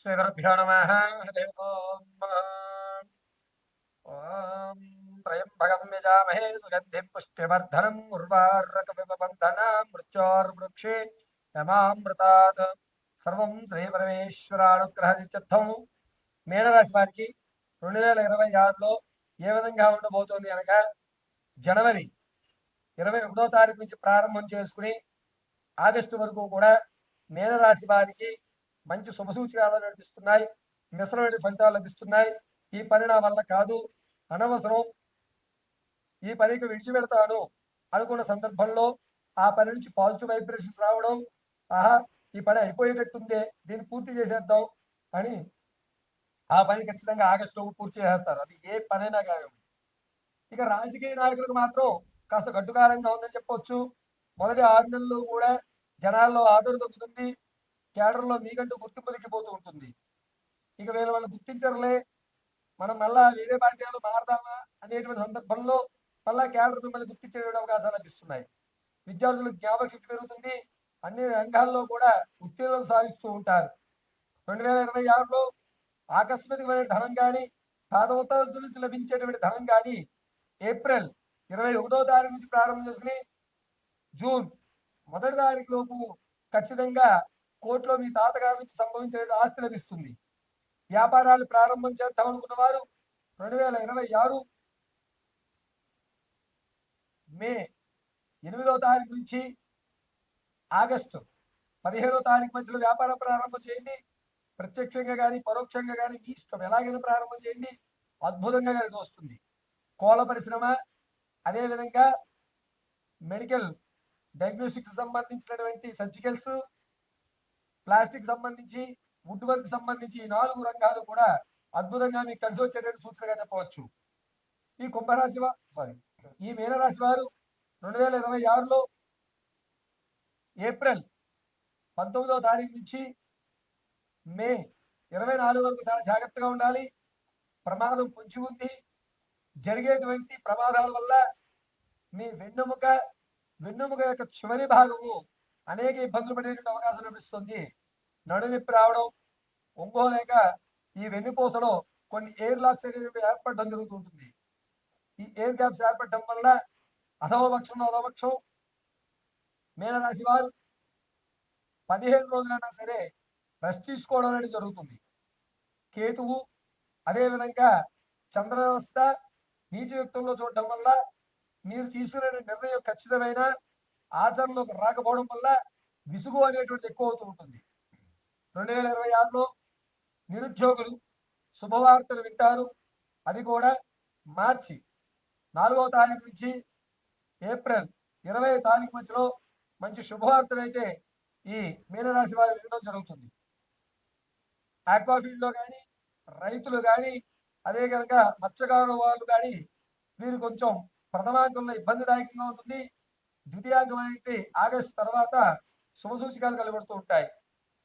श्रीगुरुभ्यो नमः हरि ओम् ॐ त्र्यम्बकं यजामहे सुगन्धिं पुष्टिवर्धनम् उर्वारुकविपबन्धनां मृत्योर्वृक्षे యమామృతాత్ సర్వం శ్రీ పరమేశ్వరానుగ్రహనిత్యర్థం మీనరాశి వారికి రెండు వేల ఇరవై ఆరులో ఏ విధంగా ఉండబోతోంది అనగా జనవరి ఇరవై ఒకటో తారీఖు నుంచి ప్రారంభం చేసుకుని ఆగస్టు వరకు కూడా మీనరాశి వారికి మంచి శుభసూచకాలు లభిస్తున్నాయి మిశ్రమైన ఫలితాలు లభిస్తున్నాయి. ఈ పని నా వల్ల కాదు. అనవసరం. ఈ పనికి విడిచిపెడతాను అనుకున్న సందర్భంలో ఆ పని నుంచి పాజిటివ్ వైబ్రేషన్స్ రావడం ఆహా ఈ పని అయిపోయేటట్టుందే దీన్ని పూర్తి చేసేద్దాం అని ఆ పని ఖచ్చితంగా ఆగస్టులో పూర్తి చేసేస్తారు. అది ఏ పనైనా కానీ ఇక రాజకీయ నాయకులకు మాత్రం కాస్త గడ్డుకారంగా ఉందని చెప్పొచ్చు. మొదటి ఆరు నెలలు కూడా జనాల్లో ఆదరణ దొరుకుతుంది. కేడర్లో మీకంటూ గుర్తింపు దిగిపోతూ ఉంటుంది. ఇక వీళ్ళు వాళ్ళు గుర్తించరులే. మనం మళ్ళా వేరే పార్టీలు మారదామా అనేటువంటి సందర్భంలో మళ్ళా కేడర్ మిమ్మల్ని గుర్తించే అవకాశాలు లభిస్తున్నాయి. విద్యార్థులకు జ్ఞాపక శక్తి పెరుగుతుంది. అన్ని రంగాల్లో కూడా ఉత్తీర్ణులు సాధిస్తూ ఉంటారు. రెండు వేల ఇరవై ఆరులో ఆకస్మికమైన ధనం కానీ పాదోత్తరాల నుంచి లభించేటువంటి ధనం కానీ ఏప్రిల్ ఇరవై ఒకటో తారీఖు నుంచి ప్రారంభం చేసుకుని జూన్ మొదటి తారీఖు లోపు ఖచ్చితంగా కోర్టులో మీ తాతగారి నుంచి సంభవించే ఆస్తి లభిస్తుంది వ్యాపారాలు ప్రారంభం చేద్దాం అనుకున్న వారు రెండు వేల ఇరవై ఆరు మే ఎనిమిదవ తారీఖు నుంచి ఆగస్టు పదిహేడో తారీఖు మధ్యలో వ్యాపారం ప్రారంభం చేయండి. ప్రత్యక్షంగా కానీ పరోక్షంగా కానీ మీ ఇష్టం ఎలాగైనా ప్రారంభం చేయండి. అద్భుతంగా కలిసి వస్తుంది. కోళ్ళ పరిశ్రమ అదేవిధంగా మెడికల్ డయాగ్నోస్టిక్స్ సంబంధించినటువంటి సర్జికల్స్ ప్లాస్టిక్ సంబంధించి వుడ్ వర్క్ సంబంధించి ఈ నాలుగు రంగాలు కూడా అద్భుతంగా మీకు కలిసి వచ్చేటట్టు సూచనగా చెప్పవచ్చు. ఈ కుంభరాశి సారీ ఈ మీనరాశి వారు రెండు వేల ఇరవై ఆరులో ఏప్రిల్ పంతొమ్మిదవ తారీఖు నుంచి మే ఇరవై నాలుగు వరకు చాలా జాగ్రత్తగా ఉండాలి. ప్రమాదం పొంచి ఉంది. జరిగేటువంటి ప్రమాదాల వల్ల మీ వెన్నుముక వెన్నుముక యొక్క చివరి భాగము అనేక ఇబ్బందులు పడేటువంటి అవకాశం లభిస్తుంది. నడునొప్పి రావడం ఒంగోలేక ఈ వెన్నుపూసలో కొన్ని ఎయిర్ లాక్స్ అనేవి ఏర్పడడం జరుగుతుంటుంది ఈ ఎయిర్ గ్యాప్స్ ఏర్పడటం వల్ల అధవపక్షంలో అధవపక్షం మీనరాశి వారు పదిహేను రోజులైనా సరే రెస్ట్ తీసుకోవడం అనేది జరుగుతుంది. కేతువు అదేవిధంగా చంద్ర వ్యవస్థ నీచ యుక్తంలో చూడటం వల్ల మీరు తీసుకునే నిర్ణయం ఖచ్చితమైన ఆచరణలోకి రాకపోవడం వల్ల విసుగు అనేటువంటిది ఎక్కువ అవుతూ ఉంటుంది. రెండు వేల ఇరవై ఆరులో నిరుద్యోగులు శుభవార్తలు వింటారు. అది కూడా మార్చి నాలుగవ తారీఖు నుంచి ఏప్రిల్ ఇరవై తారీఖు మధ్యలో మంచి శుభవార్తలు అయితే ఈ మీనరాశి వారు వినడం జరుగుతుంది. ఆక్వాఫీల్డ్లో కానీ రైతులు కానీ అదే కనుక మత్స్యకారు వాళ్ళు కానీ వీరు కొంచెం ప్రథమాంకంలో ఇబ్బందిదాయకంగా ఉంటుంది. ద్వితీయాంకం అనేది ఆగస్టు తర్వాత శుభసూచికాలు కలబడుతూ ఉంటాయి.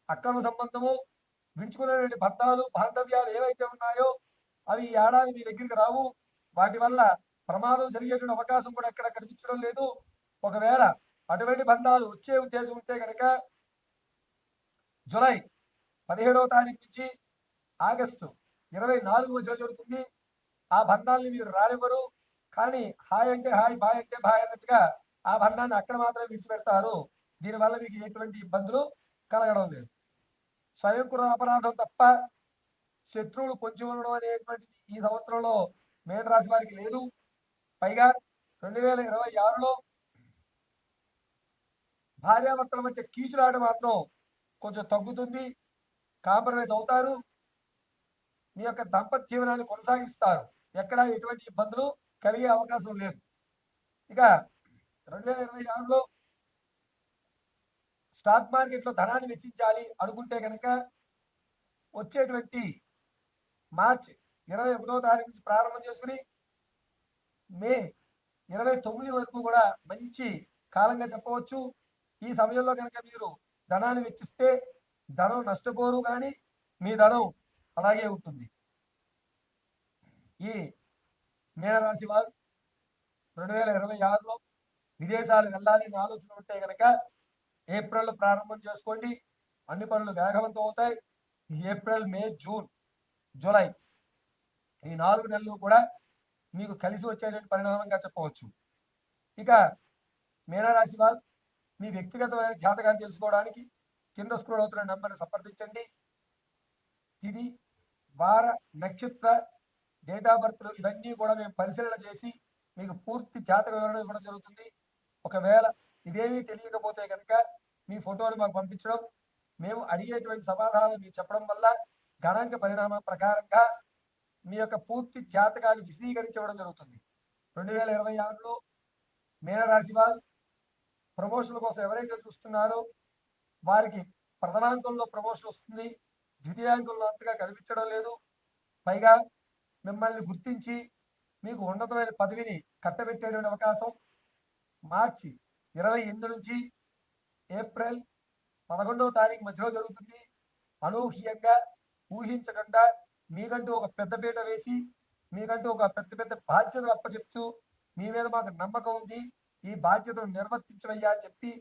అక్రమ సంబంధము విడుచుకునేటువంటి భర్తాలు బాంధవ్యాలు ఏవైతే ఉన్నాయో అవి ఈ ఏడాది మీ దగ్గరికి రావు. వాటి వల్ల ప్రమాదం జరిగేటువంటి అవకాశం కూడా ఎక్కడ కనిపించడం లేదు. ఒకవేళ అటువంటి బంధాలు వచ్చే ఉద్దేశం ఉంటే కనుక జులై పదిహేడవ తారీఖు నుంచి ఆగస్టు ఇరవై నాలుగు మధ్యలో జరుగుతుంది. ఆ బంధాలని మీరు రానివ్వరు. కానీ హాయ్ అంటే హాయ్ బాయ్ అంటే బాయ్ అన్నట్టుగా ఆ బంధాన్ని అక్కడ మాత్రమే విడిచిపెడతారు. దీనివల్ల మీకు ఎటువంటి ఇబ్బందులు కలగడం లేదు. స్వయంకృత అపరాధం తప్ప శత్రువులు పొంచి ఉండడం అనేటువంటిది ఈ సంవత్సరంలో మేనరాశి వారికి లేదు. పైగా రెండు వేల ఇరవై ఆరులో భార్యాభర్తల మధ్య కీచులాట మాత్రం కొంచెం తగ్గుతుంది. కాంప్రమైజ్ అవుతారు. మీ యొక్క దంపతి జీవనాన్ని కొనసాగిస్తారు. ఎక్కడ ఎటువంటి ఇబ్బందులు కలిగే అవకాశం లేదు. ఇక రెండు వేల ఇరవై ఆరులో స్టాక్ మార్కెట్లో ధనాన్ని వెచ్చించాలి అనుకుంటే కనుక వచ్చేటువంటి మార్చ్ ఇరవై ఒకటో తారీఖు నుంచి ప్రారంభం చేసుకుని మే ఇరవై తొమ్మిది వరకు కూడా మంచి కాలంగా చెప్పవచ్చు. ఈ సమయంలో కనుక మీరు ధనాన్ని వెచ్చిస్తే ధనం నష్టపోరు కానీ మీ ధనం అలాగే ఉంటుంది. ఈ మీనరాశి వారు రెండు వేల ఇరవై ఆరులో విదేశాలు వెళ్ళాలి అని ఆలోచన ఉంటే కనుక ఏప్రిల్ ప్రారంభం చేసుకోండి. అన్ని పనులు వేగవంతం అవుతాయి. ఏప్రిల్ మే జూన్ జూలై ఈ నాలుగు నెలలు కూడా మీకు కలిసి వచ్చేటువంటి పరిణామంగా చెప్పవచ్చు. ఇక మీనరాశి వారు మీ వ్యక్తిగతమైన జాతకాన్ని తెలుసుకోవడానికి కింద స్క్రోల్ అవుతున్న నెంబర్ని సంప్రదించండి. తిది వార నక్షత్ర డేట్ ఆఫ్ బర్త్లు ఇవన్నీ కూడా మేము పరిశీలన చేసి మీకు పూర్తి జాతక వివరణ ఇవ్వడం జరుగుతుంది. ఒకవేళ ఇదేమీ తెలియకపోతే కనుక మీ ఫోటోలు మాకు పంపించడం మేము అడిగేటువంటి సమాధానాలు మీరు చెప్పడం వల్ల గణాంక పరిణామం ప్రకారంగా మీ యొక్క పూర్తి జాతకాలు విశదీకరించడం జరుగుతుంది. రెండు వేల ఇరవై ఆరులో మీనరాశి వారు ప్రమోషన్ కోసం ఎవరైతే చూస్తున్నారో వారికి ప్రథమాంకంలో ప్రమోషన్ వస్తుంది. ద్వితీయాంకంలో అంతగా కనిపించడం లేదు. పైగా మిమ్మల్ని గుర్తించి మీకు ఉన్నతమైన పదవిని కట్టబెట్టేటువంటి అవకాశం మార్చి ఇరవై ఎనిమిది నుంచి ఏప్రిల్ పదకొండవ తారీఖు మధ్యలో జరుగుతుంది. అనూహ్యంగా ఊహించకుండా మీకంటూ ఒక పెద్దపీట వేసి మీకంటూ ఒక పెద్ద పెద్ద బాధ్యతలు అప్పచెప్తూ మీ మీద మాకు నమ్మకం ఉంది. ఈ బాధ్యతను నిర్వర్తించవయ్యా అని చెప్పి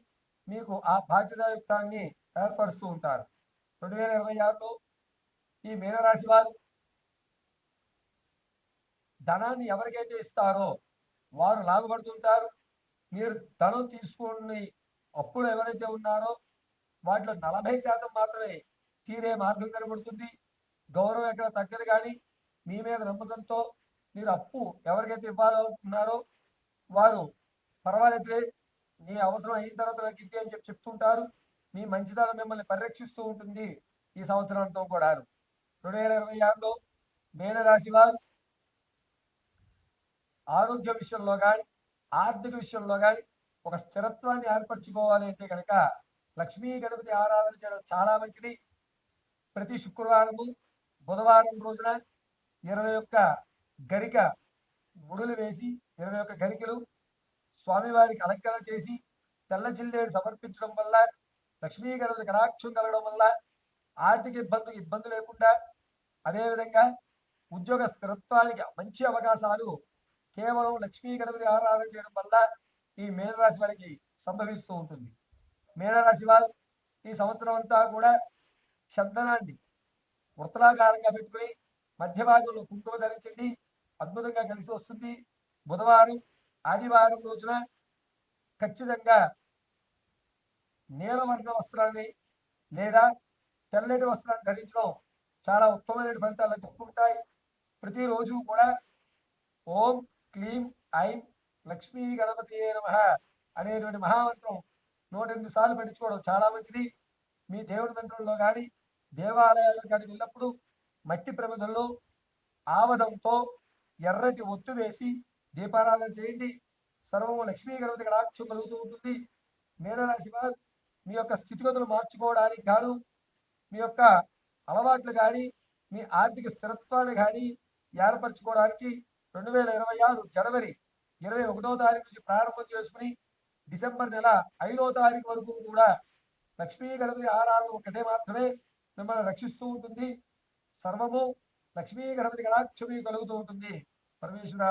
మీకు ఆ బాధ్యతాయుక్తాన్ని ఏర్పరుస్తూ ఉంటారు. రెండు వేల ఇరవై ఆరులో ఈ మీనరాశి వారు ధనాన్ని ఎవరికైతే ఇస్తారో వారు లాభపడుతుంటారు. మీరు ధనం తీసుకుని అప్పులు ఎవరైతే ఉన్నారో వాటిలో నలభై శాతం మాత్రమే తీరే మార్గం కనబడుతుంది. గౌరవం ఎక్కడ తగ్గదు కానీ మీ మీద నమ్మకంతో మీరు అప్పు ఎవరికైతే ఇవ్వాలనుకున్నారో వారు పర్వాలేదులే నీ అవసరం అయిన తర్వాత నాకు ఇవ్వి అని చెప్పి చెప్తుంటారు. మీ మంచిదనం మిమ్మల్ని పరిరక్షిస్తూ ఉంటుంది ఈ సంవత్సరంతో కూడా రెండు వేల ఇరవై ఆరులో మేనరాశి వారు ఆరోగ్య విషయంలో కానీ ఆర్థిక విషయంలో కానీ ఒక స్థిరత్వాన్ని ఏర్పరచుకోవాలి అంటే కనుక లక్ష్మీ గణపతి ఆరాధన చేయడం చాలా మంచిది. ప్రతి శుక్రవారము బుధవారం రోజున ఇరవై ఒక్క గరిక ముడులు వేసి ఇరవై ఒక్క గరికలు స్వామివారికి అలంకరణ చేసి తెల్ల జిల్లేడు సమర్పించడం వల్ల లక్ష్మీ గణపతి కటాక్షం కలగడం వల్ల ఆర్థిక ఇబ్బంది ఇబ్బంది లేకుండా అదేవిధంగా ఉద్యోగ స్థిరత్వానికి మంచి అవకాశాలు కేవలం లక్ష్మీ గణపతి ఆరాధన చేయడం వల్ల ఈ మేనరాశి వారికి సంభవిస్తూ ఉంటుంది. మేనరాశి వారు ఈ సంవత్సరం అంతా కూడా చందనాన్ని వృత్తలాకారంగా పెట్టుకుని మధ్య భాగంలో కుంకుమ ధరించండి. అద్భుతంగా కలిసి వస్తుంది. బుధవారం ఆదివారం రోజున ఖచ్చితంగా నీలవర్ణ వస్త్రాన్ని లేదా తెల్లటి వస్త్రాన్ని ధరించడం చాలా ఉత్తమమైన ఫలితాలు లభిస్తుంటాయి ప్రతిరోజు కూడా ఓం క్లీం ఐం లక్ష్మీ గణపతి నమ అనేటువంటి మహామంత్రం నూట ఎనిమిది సార్లు పఠించుకోవడం చాలా మంచిది. మీ దేవుడి మంత్రంలో కానీ దేవాలయాల్లో కానీ వెళ్ళినప్పుడు మట్టి ప్రమిదల్లో ఆవదంతో ఎర్రటి ఒత్తు వేసి దీపారాధన చేయండి. సర్వము లక్ష్మీ గణపతి కటాక్షం కలుగుతూ ఉంటుంది. మేనరాశి వారు మీ యొక్క స్థితిగతులు మార్చుకోవడానికి గాను మీ యొక్క అలవాట్లు కానీ మీ ఆర్థిక స్థిరత్వాన్ని కానీ ఏర్పరచుకోవడానికి రెండు వేల ఇరవై ఆరు జనవరి ఇరవై ఒకటో తారీఖు నుంచి ప్రారంభం చేసుకుని డిసెంబర్ నెల ఐదో తారీఖు వరకు కూడా లక్ష్మీ గణపతి ఆరాధన ఒకటే మాత్రమే మిమ్మల్ని రక్షిస్తూ ఉంటుంది. సర్వము లక్ష్మీ గణపతి కళాక్షమి కలుగుతూ ఉంటుంది. పరమేశ్వర